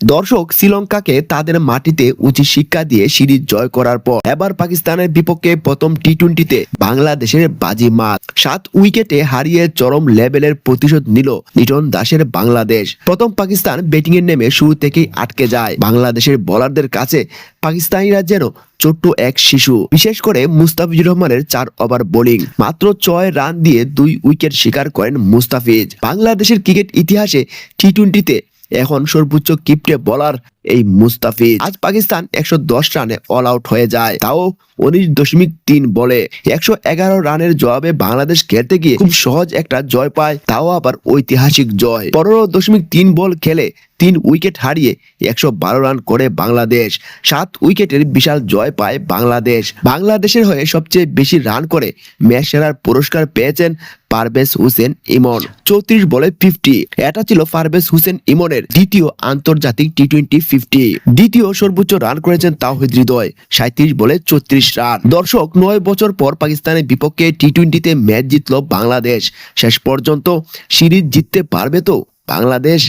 দর্শক শ্রীলঙ্কাকে তাদের মাটিতে উচিত শিক্ষা দিয়ে সিরিজ জয় করার পর এবার পাকিস্তানের বিপক্ষে প্রথম টি টোয়েন্টিতে বাংলাদেশের বাজি মাত। সাত উইকেটে হারিয়ে চরম লেভেলের প্রতিশোধ নিল লিটন দাসের বাংলাদেশ। প্রথম পাকিস্তান ব্যাটিং এর নেমে শুরু থেকেই আটকে যায়। বাংলাদেশের বোলারদের কাছে পাকিস্তানিরা যেন ছোট্ট এক শিশু। বিশেষ করে মুস্তাফিজুর রহমানের চার ওভার বোলিং। মাত্র ছয় রান দিয়ে দুই উইকেট শিকার করেন মুস্তাফিজ। বাংলাদেশের ক্রিকেট ইতিহাসে টি টোয়েন্টিতে এখন সর্বোচ্চ কিপ্টে বলার এই মুস্তাফিজ। আজ পাকিস্তান একশো দশ রানে অল আউট হয়ে যায়। তাও উনিশ দশমিক তিন বলে। একশো এগারো রানের জবাবে বাংলাদেশ খেলতে গিয়ে খুব সহজ একটা জয় পায়, তাও আবার ঐতিহাসিক জয়। পনেরো দশমিক তিন বল খেলে তিন উইকেট হারিয়ে একশো বারো রান করে বাংলাদেশ। সাত উইকেটের বিশাল জয় পায় বাংলাদেশ। বাংলাদেশের হয়ে সবচেয়ে বেশি রান করে ম্যাচ সেরার পুরস্কার পেয়েছেন পারভেজ হোসেন ইমন। চৌত্রিশ বলে ফিফটি এটা ছিল পারভেজ হোসেন ইমনের দ্বিতীয় আন্তর্জাতিক টি টোয়েন্টি ফিফটি দ্বিতীয় সর্বোচ্চ রান করেছেন তাওহিদ হৃদয় সাঁত্রিশ বলে চৌত্রিশ রান দর্শক, নয় বছর পর পাকিস্তানের বিপক্ষে টি টোয়েন্টিতে ম্যাচ জিতল বাংলাদেশ। শেষ পর্যন্ত সিরিজ জিততে পারবে তো বাংলাদেশ?